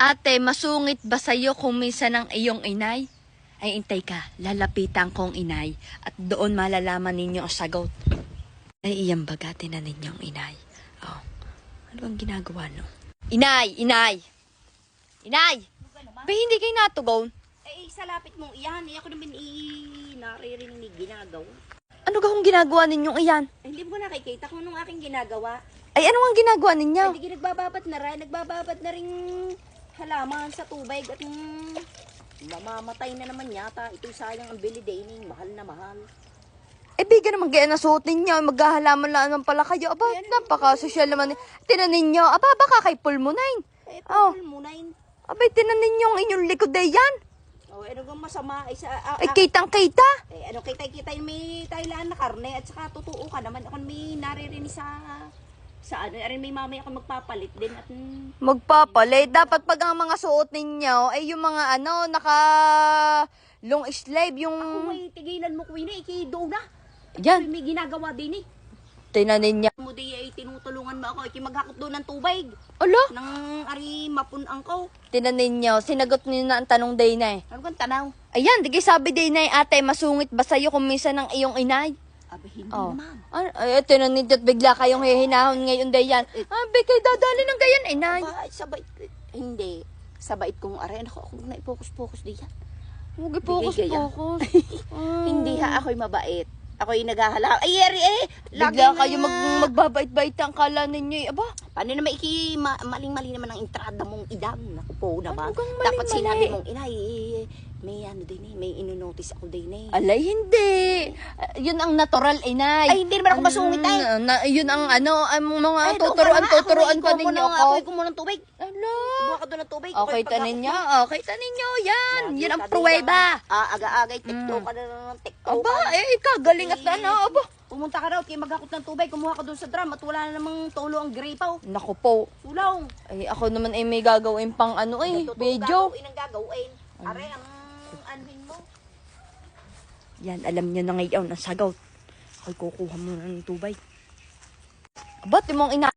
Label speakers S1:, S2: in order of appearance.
S1: Ate, masungit ba sa'yo kung minsan ang iyong inay? Ay, intay ka. Lalapitan kong inay. At doon malalaman ninyo ang sagot. Ay, iyan baga na ninyong inay. Oh, ano bang ginagawa no? Inay! Inay! Inay! Ba hindi kayo natugon?
S2: Eh, sa lapit mong iyan, eh, ako naman i naririnig ginagawa.
S1: Ano ka kung ginagawa ninyong iyan?
S2: Eh, hindi mo nakikita kung anong aking ginagawa.
S1: Ay, ano ang ginagawa ninyo?
S2: Hindi nagbababat na rin, nagbababat na rin halaman sa tubig at mm, mamamatay na naman yata. Ito sayang ang bili dining, mahal na mahal.
S1: Eh, biga naman kaya nasuot ninyo. Maghahalaman lang naman pala kayo. Aba, napaka-social naman. Tinan ninyo. Aba, baka kay pulmonain.
S2: Eh,
S1: Oh.
S2: pagkul muna yun.
S1: Abay, tinan ninyo ang inyong likod ay yan.
S2: Oh, ano kang masama? Ay, sa, ah,
S1: Ay,
S2: ah,
S1: kitang-kita.
S2: eh, ano kita-kita yung may Thailand na karne at saka totoo ka naman. Ako may naririnig sa sa ano, arin may mamaya ako magpapalit din at mm,
S1: Magpapalit. Dapat pag ang mga suot ninyo ay yung mga ano, naka long sleeve, yung...
S2: Kung may tigilan mo, eh, ikido na.
S1: Yan,
S2: May ginagawa din eh.
S1: tinan ninyo.
S2: Mo di ay tinutulungan mo ako, iki maghakot doon ng tubig.
S1: Alo,
S2: Nang ari mapunang ko.
S1: tinan ninyo. Sinagot niyo na ang tanong day na eh.
S2: Ano kang tanaw?
S1: Ayan, di sabi day na eh, ate, masungit ba sa'yo kung minsan ang iyong inay?
S2: Abi, hindi
S1: Oh.
S2: naman.
S1: Ano, ay, tinan ninyo at bigla kayong hihinahon ngayon day yan. Abi, kayo dadali ng gayan, inay.
S2: Ba, sabay, hindi. Sabait kong aray. Ako, ako na ipokus-pokus diyan.
S1: Huwag. Ah.
S2: Hindi ha, ako'y mabait. Ako'y naghahala. Ay, eri eh! Lagi
S1: Bigla
S2: na-
S1: kayo mag, magbabait-bait ang kala ninyo. eh. Aba,
S2: Paano naman iki, ma- maling-mali naman ang entrada mong idam. Naku po naman.
S1: Ano kang
S2: Dapat sinabi mong, inay, may ano din eh, may inonotice ako din eh.
S1: alay, hindi. Ah, yun ang natural, inay.
S2: Ay, hindi naman ako masungit ay.
S1: Ah, Na, yun ang ano, ang mga
S2: Ay,
S1: tuturuan,
S2: nga.
S1: tuturuan pa
S2: mo na-
S1: ako.
S2: Ako, kumuha ng tubig.
S1: Ala.
S2: Kumuha ka doon ng tubig.
S1: Okay, tanin nyo. Okay, tanin nyo. Yan.
S2: Lagi
S1: Yun ang
S2: din
S1: pruweba.
S2: Ah, aga-agay, tiktok ka na ng tiktok.
S1: Aba, eh, kagaling at ano. Aba.
S2: Pumunta ka raw, kaya maghakot ng tubig, kumuha ka doon sa drum at wala na namang tulo ang gripaw.
S1: Naku po.
S2: Sulong.
S1: Ay, ako naman ay may gagawin pang ano eh,
S2: Totoo
S1: video.
S2: Gagawin ang gagawin. Are, ang anhin mo.
S1: Yan, alam nyo na ngayon ang sagot. Ako'y kukuha muna ng tubay. Ba't yung mga ina...